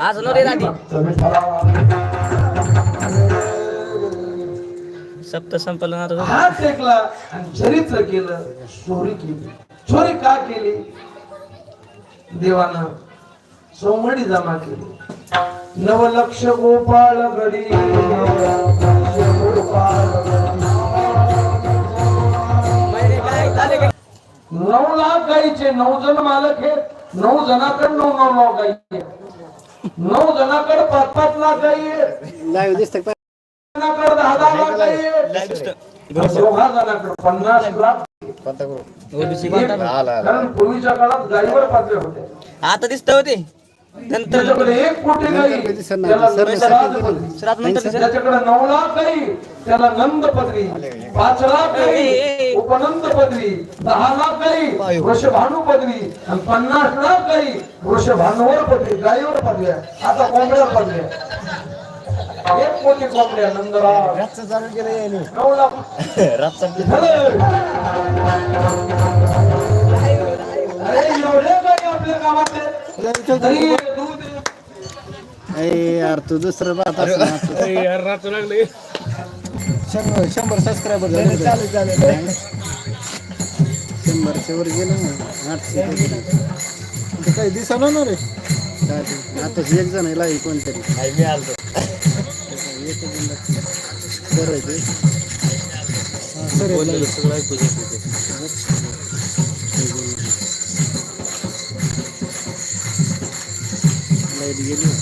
आज नो रे दादी. सप्त संपलं ना टेकला आणि चरित्र केलं चोरी केली. चोरी का केली? देवानं सोमडी जमा केली. नवलक्ष गोपाळ गडी. नऊ लाख गाईचे नऊ जण मालक हे नऊ जणाकडे नऊ नऊ नऊ गाई आहेत. नऊ जणाकडे पाच पाच लाख. लाईव्ह दिसत जणाकडे दहा दहा लाख. दोघा जणाकडे पन्नास लाख कारण पूर्वीच्या काळात गायीवर पात्र होते. आता दिसत होते. नंतर त्याच्याकडे एक कोटी नाही. त्याला नंतर. त्याच्याकडे नऊ लाख गाई त्याला नंद पदरी पाच लाख ए. उपनंद पदरी दहा लाख गाई वृषभानू पदरी आणि पन्नास लाख गाई वृषभानूवर पदरी गायीवर पदव्या आता कोंबड्यावर पदव्या एक कोटी कोंबड्या नंदराव. चालू केलं नऊ लाख झालं. अरे एवढे गाई आपल्या गावातले यार तू दुसरं पाहत असं ना तू. शंभर शंभर सबस्क्रायबर झाले शंभरच्या वर गेलं ना आठशे ते काही दिसणार ना रे काय ते? आताच एक जण आहे लाई कोणतरी एक जण लागतं. बरं आहे ते. हा, सर आहे live. लाइट गेली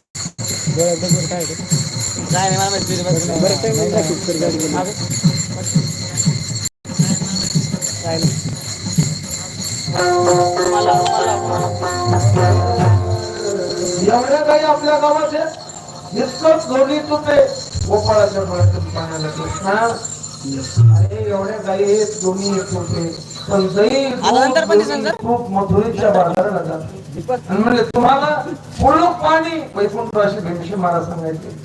काय ते? काय नाही मला माहिती तुझी बस. बरं time नाही दाखवत तर गाडी गेली. काय नाही. एवढ्या काही आपल्या गावाचे इतकंच दोन्ही तुपे गोपाळाच्या डोळ्यातून पाण्याला कृष्णा अरे एवढ्या गाई आहेत दोन्ही एक तुपे पण सर? खूप मथुरीच्या बाजाराला जाते म्हणजे तुम्हाला पुळक पाणी? वैकुंठाशी भीमशी मला सांगायचे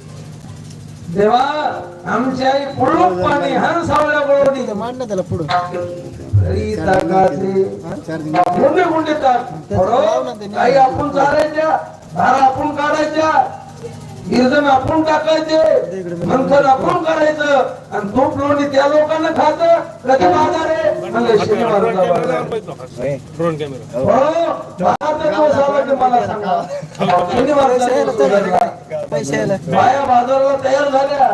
देवा आमची आई पुळक पाणी हर सावल्या गोळवणी तर मांड ना त्याला पुढं. गुंडे गुंडे ताक थोडं काही आपण चालायच्या धारा आपण काढायच्या गिरजण आपण टाकायचे मंथन आपण करायचं आणि तूप लोणी त्या लोकांना खात कधी बाजार. आहे मला सांगा. बाया बाजाराला तयार झाल्या.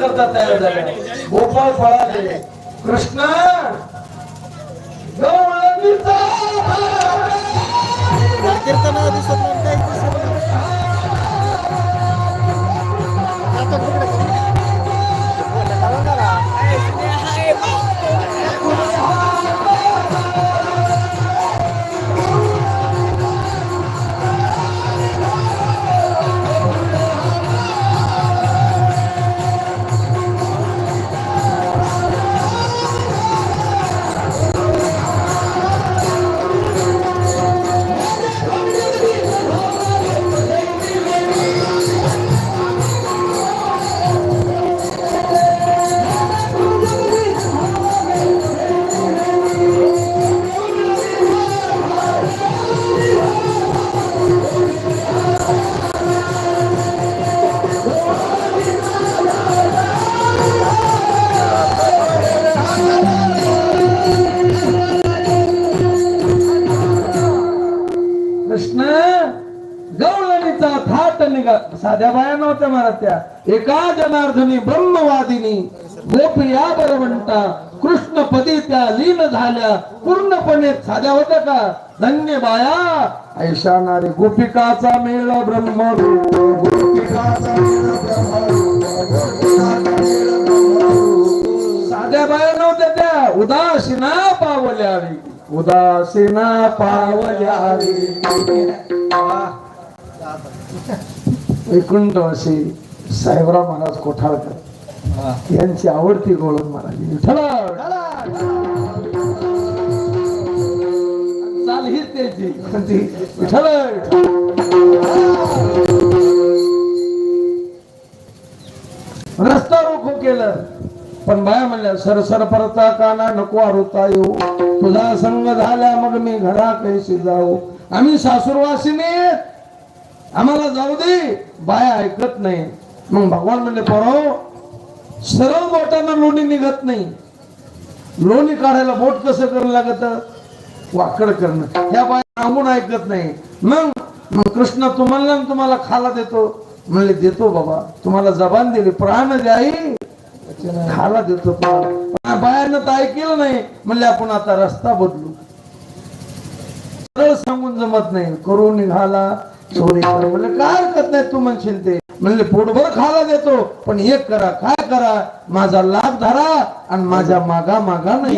करता तयार झाल्या गोपाळ फळाले. कृष्ण गवळणीचा कीर्तन दिसत नाही. पदी त्या लीन झाल्या. पूर्णपणे साध्या होत्या का? धन्य बाया. ऐशा गुपिकाचा गोपिकाचा मेळ ब्रह्म साध्या बाया नव्हत्या त्या. उदासीना पावल्यावी उदासीना पावल्या वैकुंठवासी साहेबराव महाराज कोठाळकर यांची आवडती गोळण महाराज. विठ्ठल, चाल हीच त्याची. विठ्ठल, रस्ता रोखो केलं. पण बाया म्हणल्या सर सर परता काना नको आरुता येऊ. तुझा संग झाल्या मग मी घरा कैसी जाऊ. आम्ही सासूरवासीने आम्हाला जाऊ दे. बाया ऐकत नाही. मग भगवान म्हणले परो सरळ बोटानं लोणी निघत नाही. लोणी काढायला बोट कसं करणं लागत? वाकड करणं. ह्या बाया थांबून ऐकत नाही. मग मग कृष्ण तुम्हाला तुम्हाला खाला देतो. म्हणले देतो बाबा. तुम्हाला जबान दिली. प्राण द्याई. खाला देतो तुम्हाला बायानं तर ऐकलं नाही. म्हणले आपण आता रस्ता बदलू. सरळ सांगून जमत नाही. करू निघाला. चोरी म्हणले काय हरकत नाही तू म्हणशील ते. म्हणले पोटभर खायला देतो. पण एक करा काय करा? माझा लाभ धरा आणि माझ्या मागा मागा नाही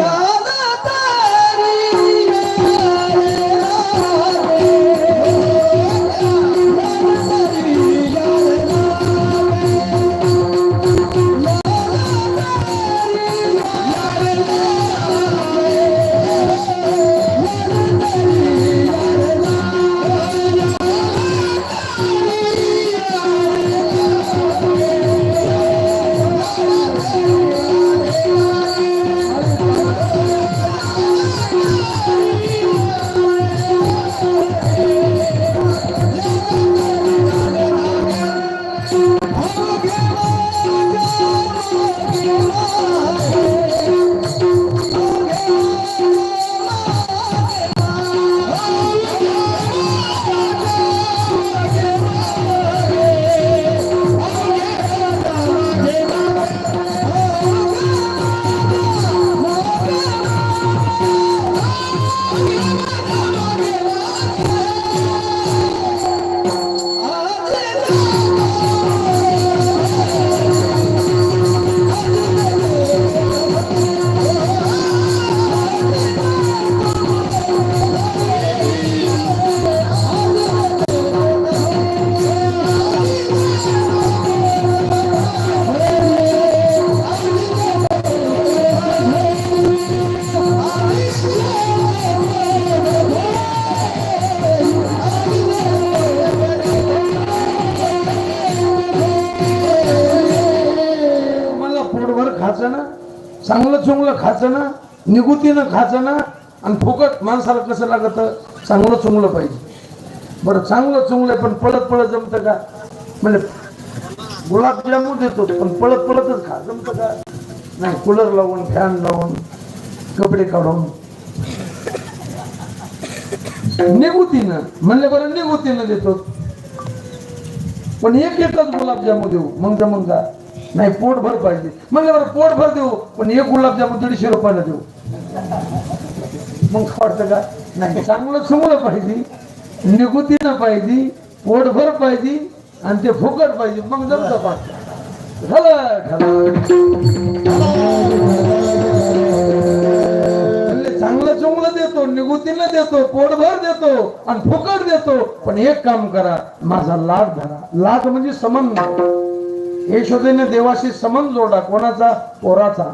निगुतीनं खायचं ना आणि फुकट माणसाला कसं लागत? चांगलं चुंगलं पाहिजे. बरं चांगलं चुंगलं पण पळत पळत जमतं का? म्हणजे गुलाबजामून देतो पण पळत पळतच खा. जमतं का? नाही कूलर लावून फॅन लावून कपडे काढून. निगुतीनं म्हणले बरं निगुतीनं देतो. पण एक एकच गुलाबजामू देऊ. मग जमून का नाही पोटभर पाहिजे. म्हणजे बरं पोटभर देऊ पण एक गुलाबजामून दीडशे रुपयाला देऊ. मग वाटतं का? नाही चांगलं चांगलं पाहिजे. निगुतीनं पाहिजे पोटभर पाहिजे आणि ते फुकट पाहिजे. मग जमतं पाहत झालं चांगलं देतो निगुतीला देतो पोटभर देतो आणि फुकट देतो. पण एक काम करा माझा लाभ धरा. लाभ म्हणजे संबंध यशोदेने देवाशी संबंध जोडला कोणाचा? पोराचा.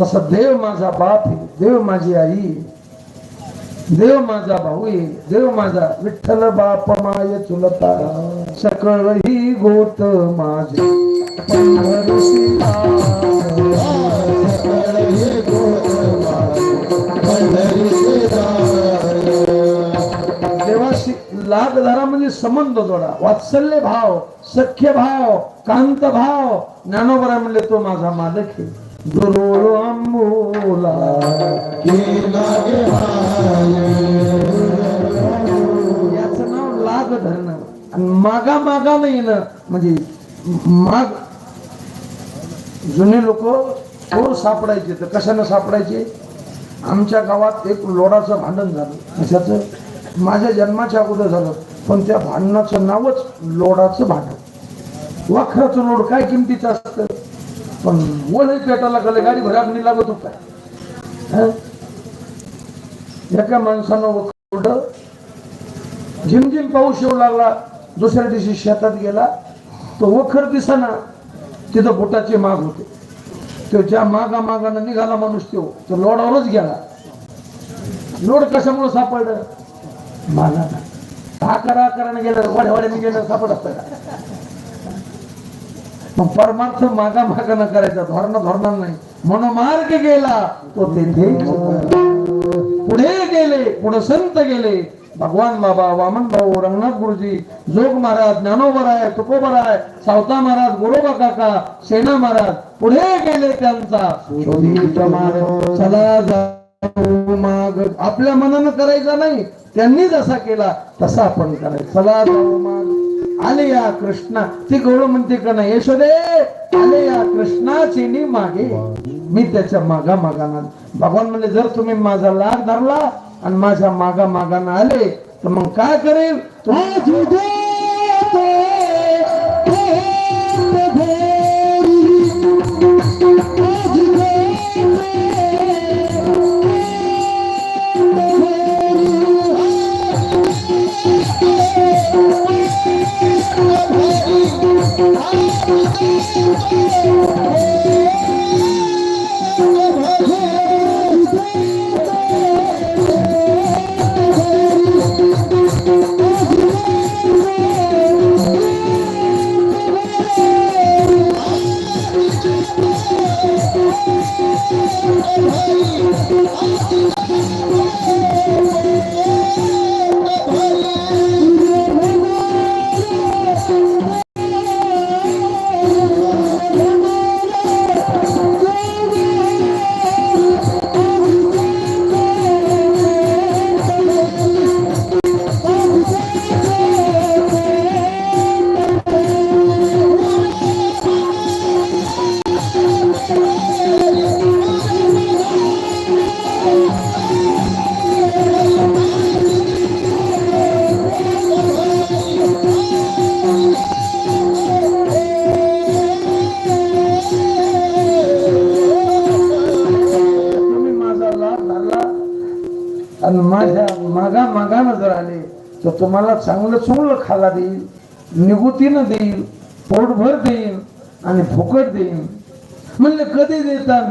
तसा देव माझा बाप आहे देव माझी आई देव माझा भाऊ आहे देव माझा विठ्ठल बाप माय चुलता. सकळ ही गोत माझे. तेव्हा धरा म्हणजे संबंध जोडा. वात्सल्य भाव सख्य भाव कांत भाव ज्ञानोबरा म्हणले तो माझा मालक आहे. दुरोळ आंबोला. याचं नाव लाग धरणं आणि मागा मागा नाही ना म्हणजे माग जुने लोक चोर सापडायचे तर कशानं सापडायचे? आमच्या गावात एक लोडाचं भांडण झालं. कशाचं? माझ्या जन्माच्या अगोदर झालं. पण त्या भांडणाचं नावच लोडाचं भांडण. वाखराचं लोड काय किमतीचं असतं? पण वळही पेटाला गेलं गाडी भरागणी लागत होता. एका माणसानं वखर झिमझिम पाऊस येऊ लागला दुसऱ्या दिवशी शेतात गेला तो वखर दिसना तिथं बोटाचे माग होते. तो ज्या मागा मागानं निघाला माणूस तो तो लोडावरच गेला. लोड कशामुळे सापडलं? मला आकारा आकाराने गेलं वाड्या गेलं सापडत मग परमार्थ मागा मागा न करायचा धोरण धोरणार नाही. म्हणून मार्ग गेला तो तेथे पुढे गेले पुढे संत गेले. भगवान बाबा वामन भाऊ रंगनाथ गुरुजी जोग महाराज ज्ञानोबराय तुकोबराय सावता महाराज गोरोबा काका सेना महाराज पुढे गेले त्यांचा. माग. आपल्या मनानं करायचा नाही त्यांनी जसा केला तसा आपण करायचा. चला जाऊ माग. आले या कृष्णा. ती गौरव म्हणते का नाही यशोदे आले या कृष्णाची मागे. मी त्याच्या मागा मागाना भगवान म्हणजे जर तुम्ही माझा लाग धरला आणि माझ्या मागा मागाने आले तर मग काय करेल? तर तुम्हाला चांगलं चुंगलं खाला देईल निगुतीनं देईल पोटभर देईल आणि फुकट देईल. म्हणले कधी देतात?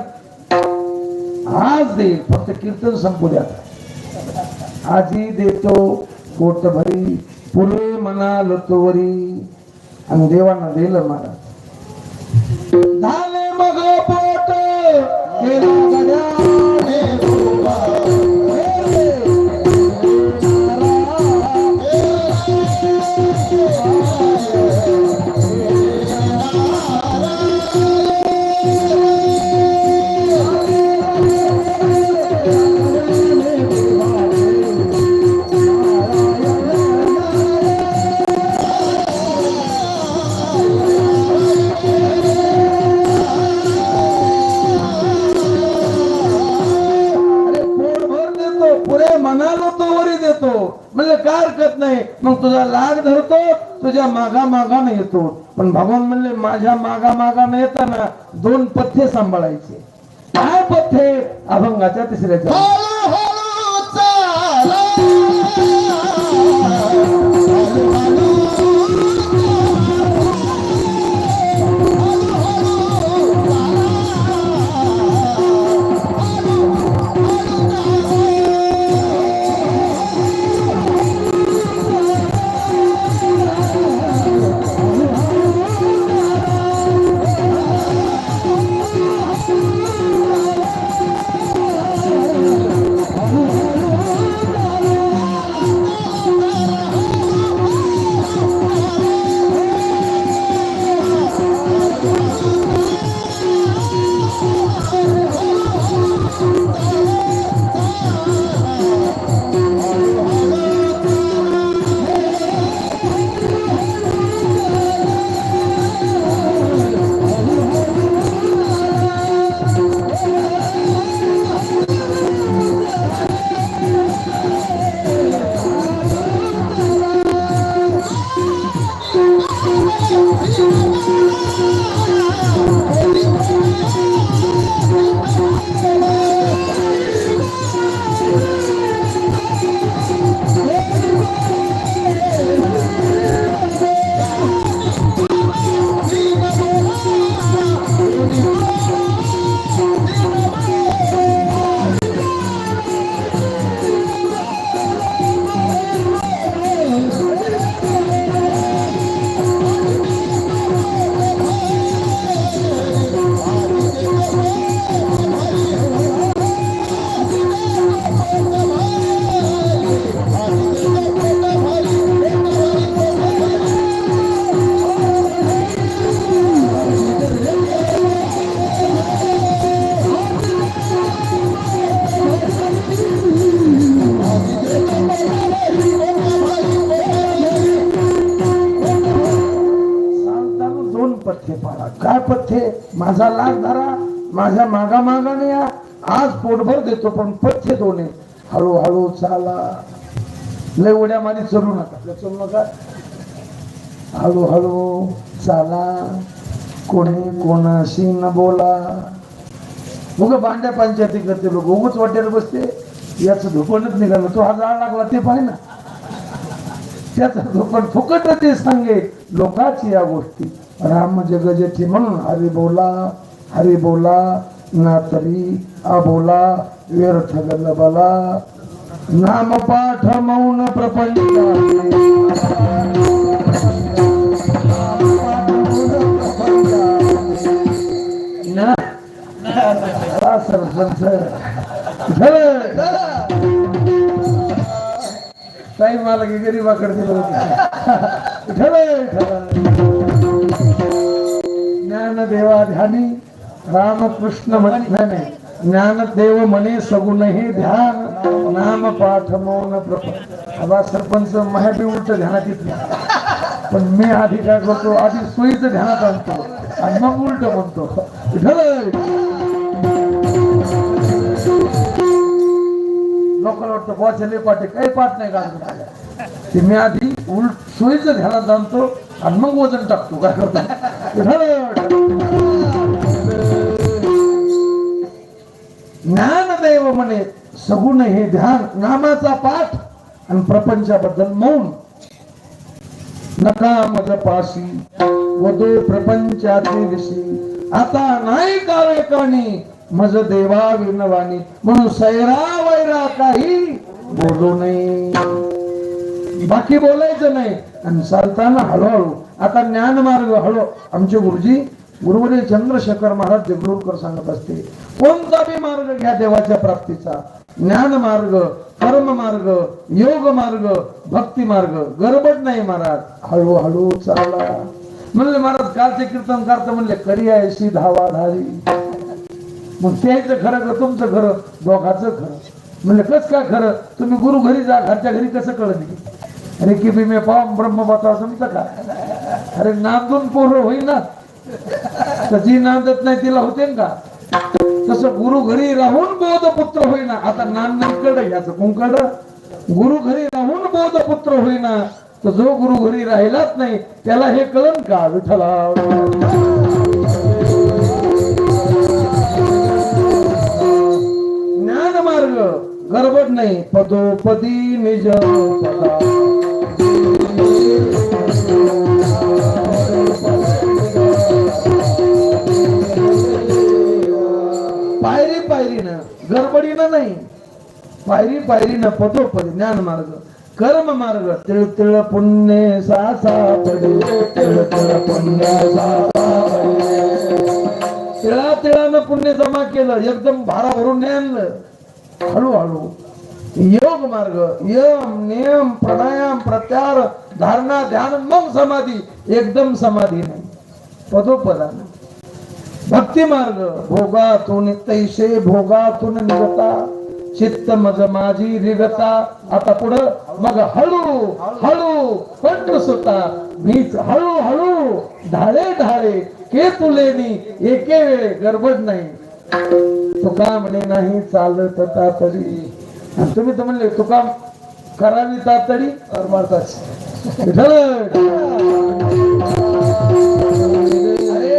आज देईल. फक्त कीर्तन संपू द्या. आजी देतो पोट भरी पुरे मना तोवरी आणि देवांना दिलं मला मागा मागाने येतो. पण भगवान म्हणले माझ्या मागा मागाने येताना दोन पथ्य सांभाळायचे. काय पथ्य? अभंगाच्या तिसऱ्याच्या माझा लाभ धरा माझ्या मागा मागाने या आज पोटभर देतो पण पथ्य दोन्ही हळूहळू चाला. लय उड्या मारी चलू नका. चलू नका. हळूहळू चाला. कोणी कोणाशी न बोला. उग भांड्या पंचायती करते लोक. उगच वाट्याला बसते. याचं धोपणच निघालं. तो हा जाळ लागला ते पाहि ना. त्याचं धोपण फुकट ते सांगे. लोकाची या गोष्टी. राम जग जेथे म्हणून हरी बोला हरी बोला ना तरी आ बोला व्यर्थ गलबला. नाम पाठ मौन प्रपंच. ना? ताई मला की गरीबाकडे दिलं होतं. देवा ध्यानी रामकृष्ण मध्याने ज्ञानदेव मने सगुन हे ध्यान नाम पाठ मौन प्रभा सरपंच माया उलट ध्यानात येत नाही पण मी आधी काय करतो आधी सोयीचं ध्यानात आणतो. आणि मग उलट म्हणतो. लोकांना वाटतं पोचले पाटे काही पाठ नाही काढतो ते मी आधी उलट सोयीचं ध्यानात आणतो आणि मग वजन टाकतो. काय करतो? ज्ञानदैव म्हणे सगुण हे ध्यान नामाचा पाठ आणि प्रपंचाबद्दल मौन. नका मज पाशी वधो प्रपंचाचे विषयी आता नाही काळे काणी मज देवा विनवानी. म्हणून सैरा वैरा काही बोलू नये. बाकी बोलायचं नाही. आणि चालताना हळूहळू आता ज्ञान मार्ग हळू. आमचे गुरुजी गुरुवरील चंद्रशेखर महाराज देगलूरकर सांगत असते कोणता बी मार्ग घ्या देवाच्या प्राप्तीचा. ज्ञान मार्ग कर्म मार्ग योग मार्ग भक्ती मार्ग. गरबड नाही महाराज. हळूहळू चाला. म्हणले महाराज कालचे कीर्तन करता म्हणले करी ऐशी धावा धावी मग त्याचं खरं का तुमचं खरं? दोघाचं खरं. म्हणलं कस काय खरं? तुम्ही गुरु घरी जा घरच्या घरी कसं कळत नाही? अरे की बी मी पाम ब्रह्मपाता समजा का? अरे नांदून पोरं होईना. जी नांदत नाही तिला होते का? तसं गुरु घरी राहून बोध पुत्र होईना. आता नांद कड याचं कुंकड गुरु घरी राहून बोध पुत्र होईना. तर जो गुरु घरी राहिलाच नाही त्याला हे कळन का विठला ज्ञान मार्ग गडबड नाही पदोपदी निज पदा. गडबडीनं नाही. पायरी पायरीनं पदोपद ज्ञान मार्ग कर्म मार्ग तिळ तिळ पुण्य सासा पडे. तिळ तिळ पुण्य तिळा तिळानं पुण्य जमा केलं एकदम भारा भरून नाही आणलं. हळूहळू योग मार्ग यम नियम प्राणायाम प्रत्यार धारणा ध्यान मग समाधी एकदम समाधी नाही. पदोपदान. भक्ती मार्ग भोगातून तैसे भोगातून निघता. चित्त मज माझी रिगता. आता पुढं मग हळू हळू कंठ सुता मीच हळू हळू ढाळे ढाळे के तुलेनी एके वेळे गडबड नाही. तुका म्हणे नाही चालत तातडी तुम्ही तर म्हणले तुका करावी तातडी तर? मारताच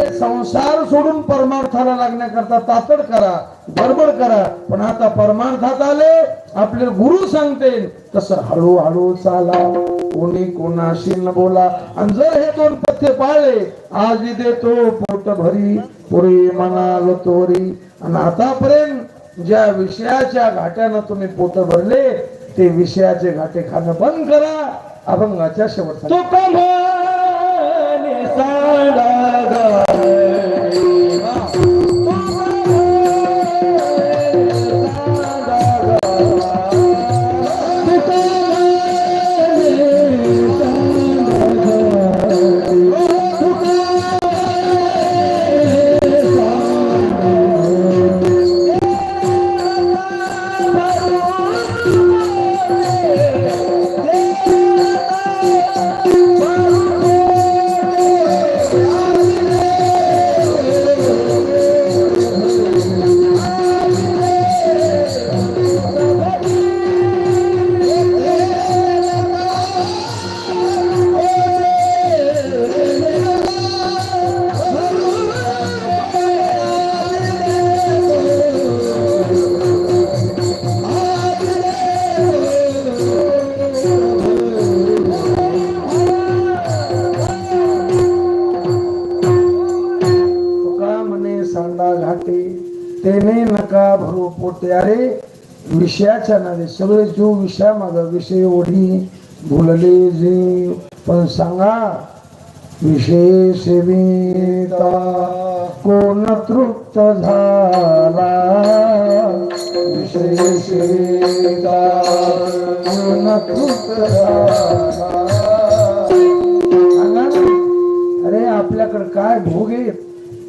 संसार सोडून परमार्थाला लागण्याकरता तातड करा गडबड करा. पण आता परमार्थात आले आपले गुरु सांगते तसं हळूहळू चाला. कोणी कोणाशी न बोला. आणि जर हे दोन पथ्य पाळले आज देतो पोट भरी पुरी मनाल तोरी. आणि आतापर्यंत ज्या विषयाच्या घाट्यानं तुम्ही पोट भरले ते विषयाचे घाटे खाणं बंद करा. अभंगाच्या शेवटचा तो Amen. भरू अरे विषयाच्या नावे सगळे जो विषय माझा विषय ओढी भुलले जे पण सांगा विषय सेविता कोण तृप्त झाला? विषय सेविता कोण तृप्त झाला? अरे आपल्याकडे काय भोग आहेत?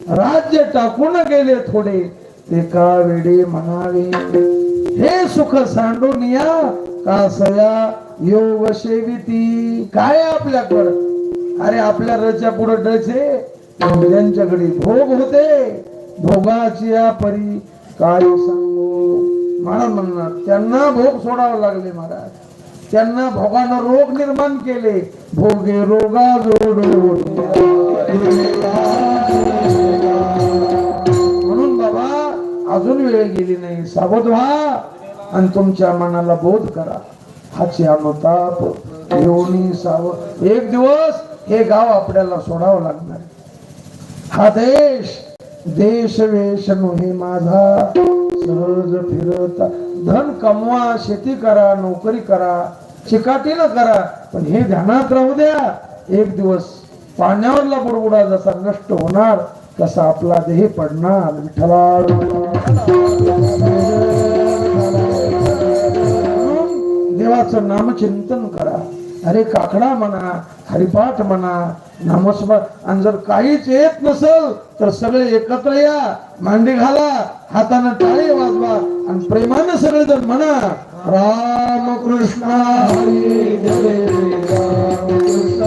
राज्य टाकून गेले थोडे. ते का वेडे म्हणावे हे सुख सांडून या का सया योग सेविती काय आपल्याकडं? अरे आपल्या रच्या पुढे डचे यांच्याकडे भोग होते भोगाची या परी काय सांगू. महाराज म्हणणार त्यांना भोग सोडावे लागले महाराज. त्यांना भोगानं रोग निर्माण केले भोगे रोगा म्हणून वेळ गेली नाही. सावध व्हा आणि तुमच्या मनाला बोध करा. हाची अनुताप योनी साव एक दिवस हे गाव आपल्याला सोडावं लागणार. हा देश देश वेश नोहे माझा. सहज फिरता. धन कमवा शेती करा नोकरी करा चिकाटीनं करा. पण हे ध्यानात राहू द्या. एक दिवस पाण्यावरला बुडबुडा जसा नष्ट होणार तसा आपला देह पडणार? विठ्ठला देवाचं नामचिंतन करा. अरे काकडा म्हणा हरिपाठ म्हणा नामस्मर आणि जर काहीच येत नसल तर सगळे एकत्र या. मांडी घाला हातानं टाळी वाजवा आणि प्रेमानं सगळे जर म्हणा राम कृष्ण हरी रामकृष्ण. हरी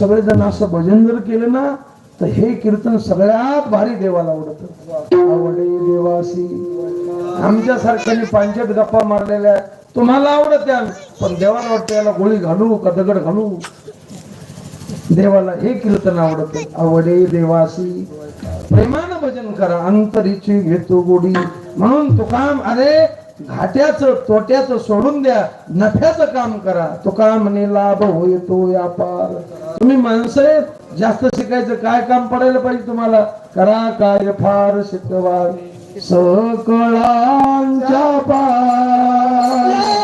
सगळेजण असं भजन जर केलं ना तर हे कीर्तन सगळ्यात भारी देवाला आवडत. आवडे देवासी. आमच्या सारख्याने पांचट गप्पा मारलेल्या तुम्हाला आवडत पण देवाला वाटतं याला गोळी घालू का दगड घालू? देवाला हे कीर्तन आवडत. आवडे देवासी. प्रेमान भजन करा अंतरीची घेतो गोडी. म्हणून तुकाम अरे घाट्याचं तोट्याचं सोडून द्या. नफ्याचं काम करा. तुका म्हणे लाभ होय तो व्यापार. तुम्ही माणसं आहेत, जास्त शिकायचं काय काम पडायला पाहिजे तुम्हाला? करा काय फार शिकवा. सकळांच्या पा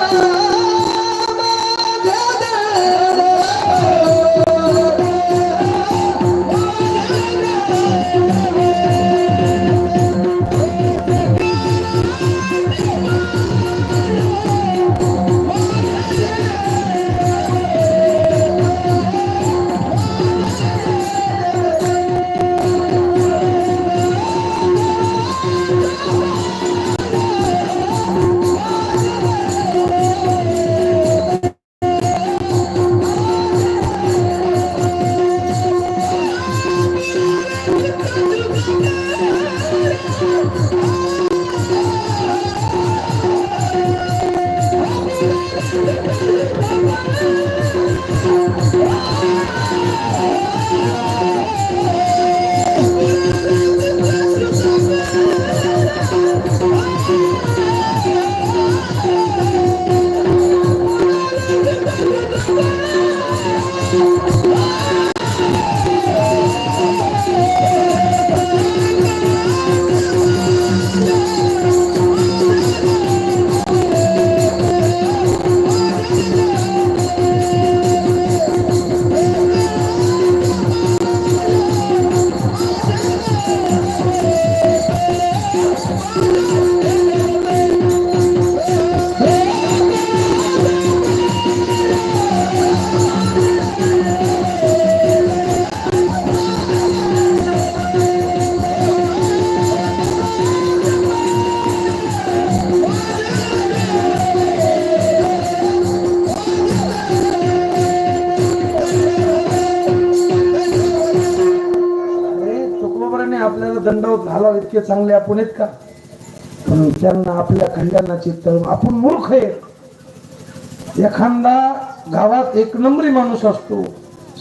इतके चांगले आपण आहेत का? म्हणून त्यांना आपल्या खंडानाची तळ आपण मूर्ख आहे एखादा गावात एक नंबरी माणूस असतो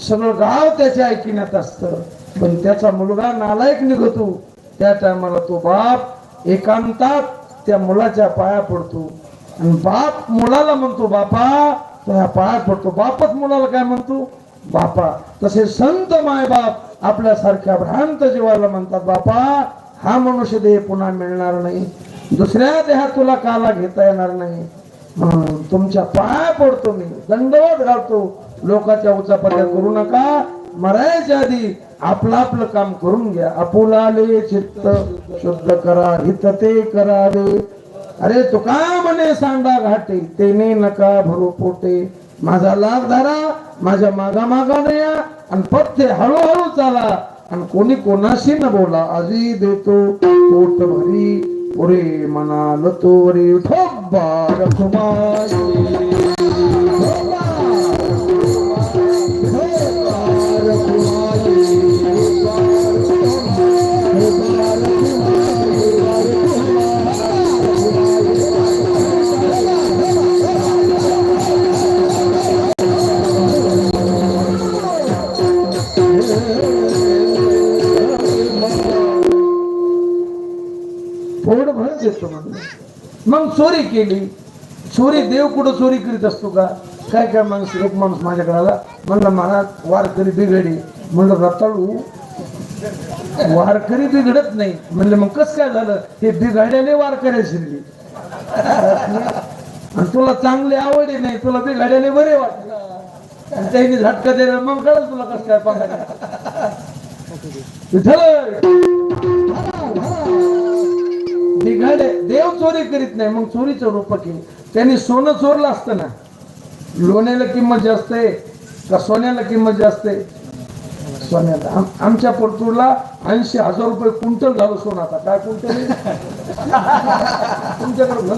सगळं गाव त्याच्या ऐकण्यात असतं पण त्याचा मुलगा नालायक निघतो. त्या टायमाला तो बाप एकांतात त्या मुलाच्या पाया पडतो. आणि बाप मुलाला म्हणतो बापा तो ह्या पाया पडतो. बापच मुलाला काय म्हणतो? बापा. तसे संत माय बाप आपल्यासारख्या भ्रांत जीवाला म्हणतात बापा हा मनुष्य देह पुन्हा मिळणार नाही. दुसऱ्या देहात तुला काला घेता येणार नाही. म्हणून तुमच्या पाया पडतो मी. दंडवत घालतो. लोकांच्या उचापत्या करू नका. मरायच्या आधी आपलं आपलं काम करून घ्या. आपुलाले चित्त शुद्ध करा हित ते करावे. अरे तू का म्हणे सांडा घाटे तेने नका भरू पोटे. माझा लाभ धरा माझ्या मागा मागा या आणि पथ्य हळूहळू चाला. आणि कोणी कोणाशी न बोला आजी देतो पोट भरी ओरे म्हणाल तो रे ठोबा रखुमाई पोट म्हणलं मग चोरी केली. चोरी देव कुठं चोरी करीत असतो का? काय काय माणूस एक माणूस माझ्याकडे आला. म्हणलं मनात वारकरी बिघडी म्हणलं रताळू वारकरी बिघडत नाही. म्हणलं मग कस काय झालं? हे बिघाड्याने वारकऱ्या शिरली. आणि तुला चांगली आहे नाही तुला बिघाड्याने बरे वाटलं. आणि त्यांनी झटका दिला मग कळलं तुला कसं काय पाहायला झालं. निघाले. देव चोरी करीत नाही मग चोरीचं रूप केलं. त्यांनी सोनं चोरलं असतं ना. लोण्याला किंमत जास्त आहे का सोन्याला किंमत जास्त आहे? सोन्याला. आमच्या परतूरला ऐंशी हजार रुपये क्विंटल झालं सोनं आता. काय क्विंटल तुमच्याकडे